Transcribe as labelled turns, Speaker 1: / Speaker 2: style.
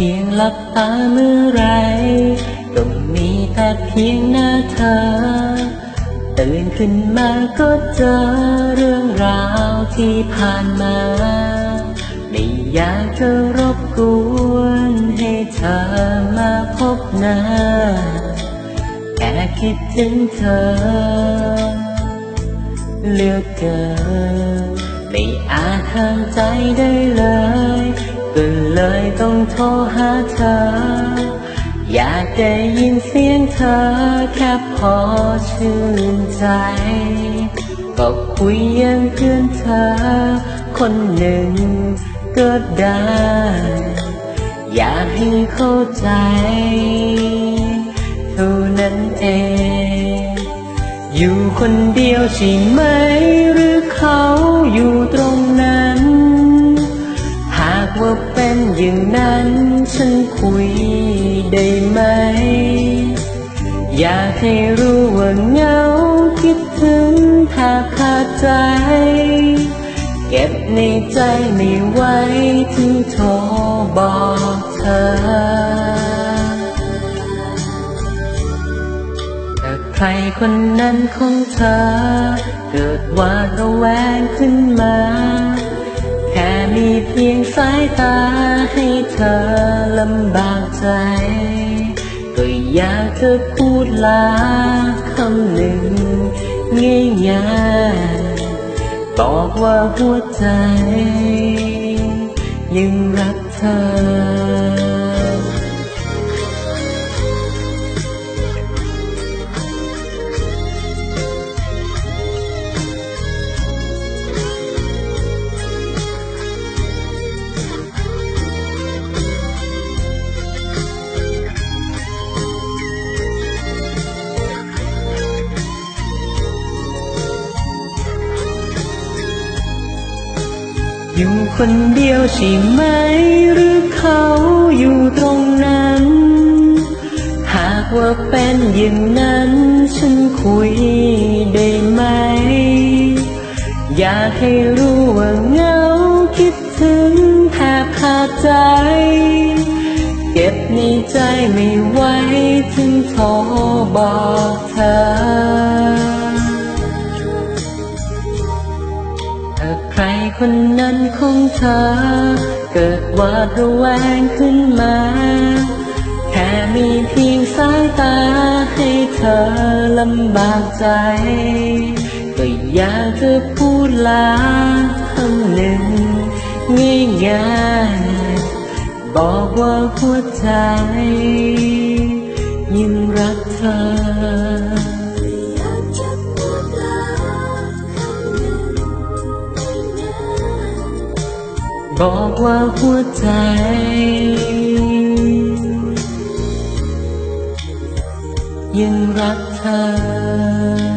Speaker 1: พียงหลับตาเมื่อไหรก็มีแต่เพียงหน้าเธอตื่นขึ้นมาก็เจอเรื่องราวที่ผ่านมา ไม่อยากจะรบกวนให้เธอมาพบหน้า แค่คิดถึงเธอเหลือกเกินไม่อาจห้ามใจได้ เลยต้องโทรหาเธอ อยากได้ยินเสียงเธอแค่พอชื่นใจ ก็คุยยังเพื่อนเธอ คนหนึ่งก็ได้ อยากให้เข้าใจเท่านั้นเอง อยู่คนเดียวใช่ไหมหรือเขาอยู่ตรงนั้น ว่าเป็นอย่างนั้นฉันคุยได้ไหม อยากให้รู้ว่าเหงาคิดถึงแทบขาดใจ เก็บในใจไม่ไหวถึงโทรบอกเธอแต่ใครคนนั้นของเธอ เกิดหวาดระแวงขึ้นมา พียงสายตาให้เธอลำบากใจ ก็อยากจะพูดลาคำหนึ่งง่ายๆบอกว่าหัวใจ ยังรักเธอ อยู่คนเดียวใช่ไหม หรือเขาอยู่ตรงนั้น หากว่าเป็นอย่างนั้น ฉันคุยได้ไหม อยากให้รู้ว่าเงาคิดถึงแทบขาดใจ เก็บในใจไม่ไหวถึงโทรบอกเธอถ้าใคร คนนั้นของเธอ เกิดวาดระแวงขึ้นมา แค่มีเพียงสายตาให้เธอลำบากใจ ก็อยากจะพูดลาคำหนึ่งง่ายๆบอกว่าหัวใจยังรักเธอ บอกว่าหัวใจ ยังรักเธอ